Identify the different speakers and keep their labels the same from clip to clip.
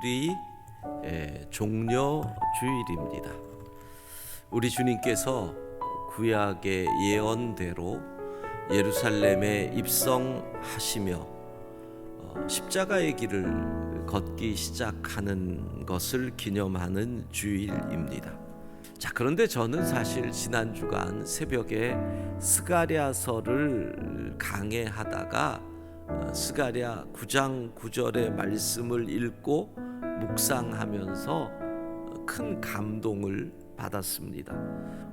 Speaker 1: 오늘이 에, 종려 주일입니다. 우리 주님께서 구약의 예언대로 예루살렘에 입성하시며 어, 십자가의 길을 걷기 시작하는 것을 기념하는 주일입니다. 자, 그런데 저는 사실 지난 주간 새벽에 스가랴서를 강해하다가 어, 스가랴 9장 9절의 말씀을 읽고 묵상하면서 큰 감동을 받았습니다.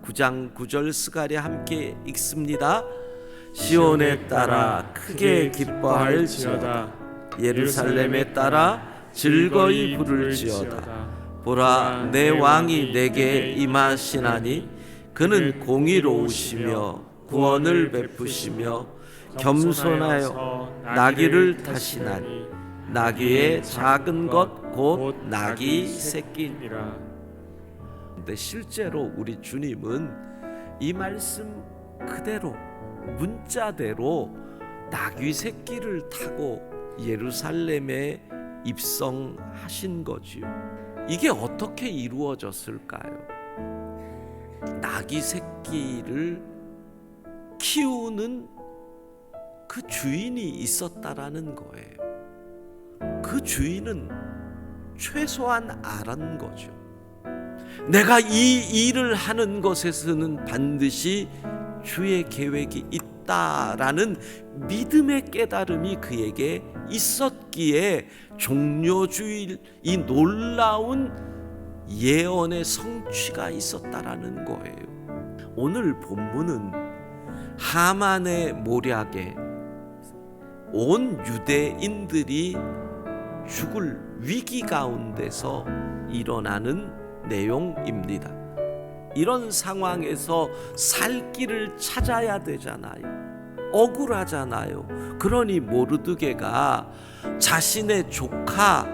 Speaker 1: 9장 9절 스가랴 함께 읽습니다. 시온에 따라 크게 기뻐할지어다 예루살렘에 따라 즐거이 부를지어다 보라 내 왕이 내게 임하시나니 그는 공의로우시며 구원을 베푸시며 겸손하여 나귀를 타시나니 나귀의 작은 것 곧 나귀 새끼니라 근데 실제로 우리 주님은 이 말씀 그대로 문자대로 나귀 새끼를 타고 예루살렘에 입성하신 거지요. 이게 어떻게 이루어졌을까요? 나귀 새끼를 키우는 그 주인이 있었다라는 거예요. 그 주인은 최소한 알은 거죠. 내가 이 일을 하는 것에서는 반드시 주의 계획이 있다라는 믿음의 깨달음이 그에게 있었기에 종료주일 이 놀라운 예언의 성취가 있었다라는 거예요. 오늘 본문은 하만의 모략에 온 유대인들이 죽을 위기 가운데서 일어나는 내용입니다. 이런 상황에서 살 길을 찾아야 되잖아요. 억울하잖아요. 그러니 모르드게가 자신의 조카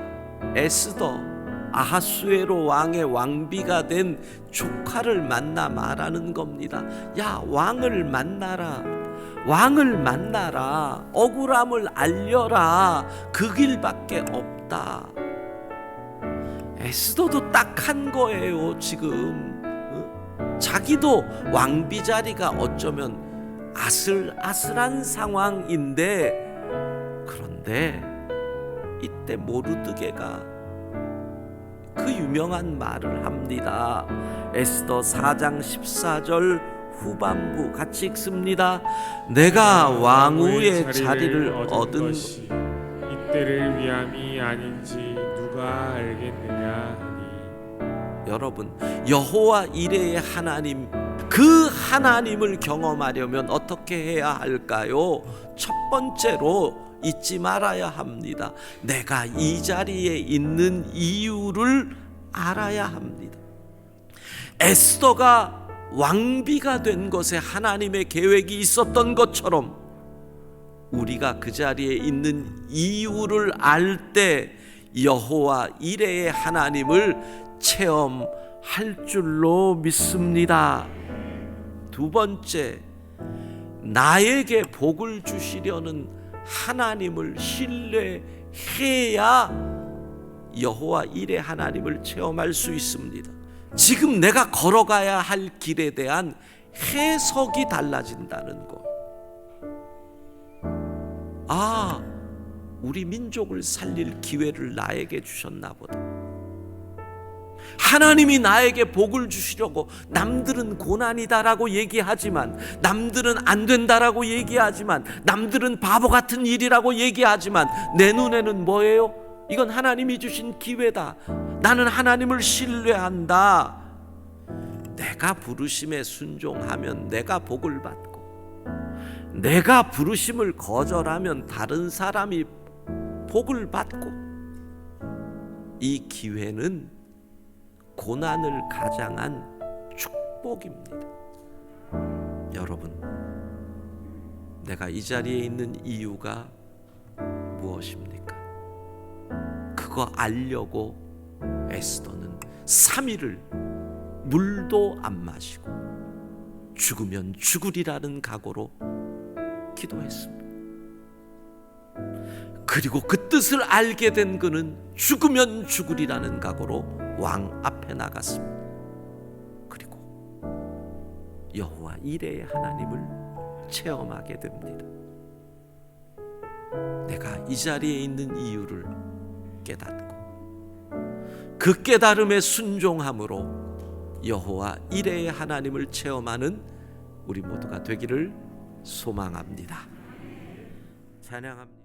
Speaker 1: 에스더 아하수에로 왕의 왕비가 된 조카를 만나 말하는 겁니다. 야, 왕을 만나라. 왕을 만나라. 억울함을 알려라. 그 길밖에 없다. 에스더도 딱 한 거예요, 지금. 어? 자기도 왕비 자리가 어쩌면 아슬아슬한 상황인데 그런데 이때 모르드게가 그 유명한 말을 합니다. 에스더 4장 14절 후반부 같이 읽습니다. 내가 왕후의 자리를 얻은
Speaker 2: 것이 이때를 위함이 아닌지 누가 알겠느냐 하니
Speaker 1: 여러분 여호와 이레의 하나님 그 하나님을 경험하려면 어떻게 해야 할까요? 첫 번째로 잊지 말아야 합니다. 내가 이 자리에 있는 이유를 알아야 합니다. 에스더가 왕비가 된 것에 하나님의 계획이 있었던 것처럼 우리가 그 자리에 있는 이유를 알 때 여호와 이레의 하나님을 체험할 줄로 믿습니다. 두 번째, 나에게 복을 주시려는 하나님을 신뢰해야 여호와 이레 하나님을 체험할 수 있습니다. 지금 내가 걸어가야 할 길에 대한 해석이 달라진다는 거. 아, 우리 민족을 살릴 기회를 나에게 주셨나 보다. 하나님이 나에게 복을 주시려고 남들은 고난이다라고 얘기하지만 남들은 안 된다라고 얘기하지만 남들은 바보 같은 일이라고 얘기하지만 내 눈에는 뭐예요? 이건 하나님이 주신 기회다. 나는 하나님을 신뢰한다. 내가 부르심에 순종하면 내가 복을 받고 내가 부르심을 거절하면 다른 사람이 복을 받고 이 기회는 고난을 가장한 축복입니다. 여러분, 내가 이 자리에 있는 이유가 무엇입니까? 그거 알려고 에스더는 3일을 물도 안 마시고 죽으면 죽으리라는 각오로 기도했습니다. 그리고 그 뜻을 알게 된 그는 죽으면 죽으리라는 각오로 왕 앞에 나갔습니다. 그리고 여호와 이레의 하나님을 체험하게 됩니다. 내가 이 자리에 있는 이유를 깨닫고 그 깨달음에 순종함으로 여호와 이레의 하나님을 체험하는 우리 모두가 되기를 소망합니다. 찬양합니다.